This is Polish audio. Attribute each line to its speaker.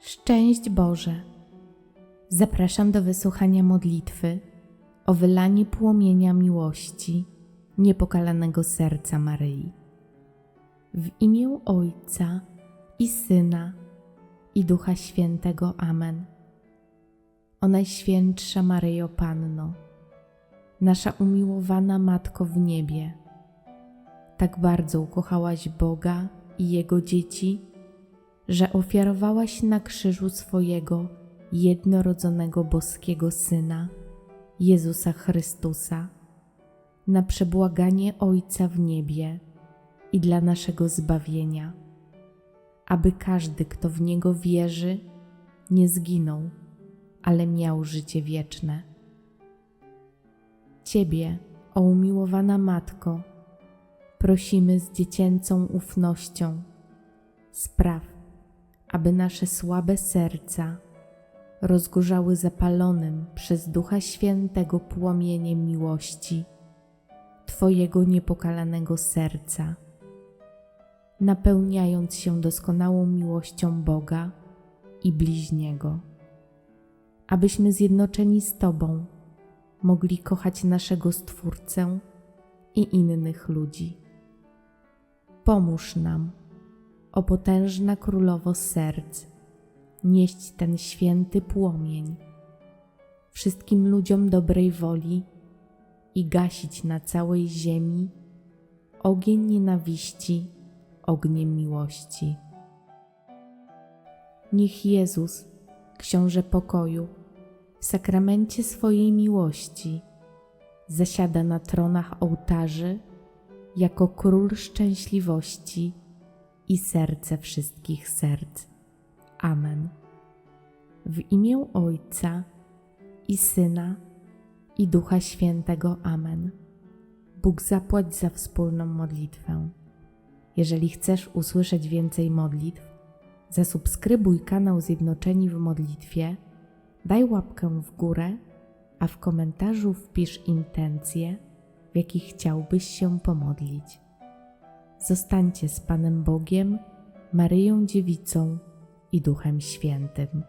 Speaker 1: Szczęść Boże! Zapraszam do wysłuchania modlitwy o wylanie płomienia miłości niepokalanego serca Maryi. W imię Ojca i Syna i Ducha Świętego. Amen. O Najświętsza Maryjo Panno, nasza umiłowana Matko w niebie, tak bardzo ukochałaś Boga i Jego dzieci, że ofiarowałaś na krzyżu swojego jednorodzonego boskiego Syna, Jezusa Chrystusa, na przebłaganie Ojca w niebie i dla naszego zbawienia, aby każdy, kto w Niego wierzy, nie zginął, ale miał życie wieczne. Ciebie, o umiłowana Matko, prosimy z dziecięcą ufnością, spraw, aby nasze słabe serca rozgorzały zapalonym przez Ducha Świętego płomieniem miłości Twojego niepokalanego serca, napełniając się doskonałą miłością Boga i bliźniego, abyśmy zjednoczeni z Tobą mogli kochać naszego Stwórcę i innych ludzi. Pomóż nam, o potężna królowo serc, nieść ten święty płomień wszystkim ludziom dobrej woli i gasić na całej ziemi ogień nienawiści ogniem miłości. Niech Jezus, Książę pokoju, w sakramencie swojej miłości zasiada na tronach ołtarzy jako król szczęśliwości i serce wszystkich serc. Amen. W imię Ojca i Syna i Ducha Świętego. Amen. Bóg zapłać za wspólną modlitwę. Jeżeli chcesz usłyszeć więcej modlitw, zasubskrybuj kanał Zjednoczeni w Modlitwie, daj łapkę w górę, a w komentarzu wpisz intencje, w jakich chciałbyś się pomodlić. Zostańcie z Panem Bogiem, Maryją Dziewicą i Duchem Świętym.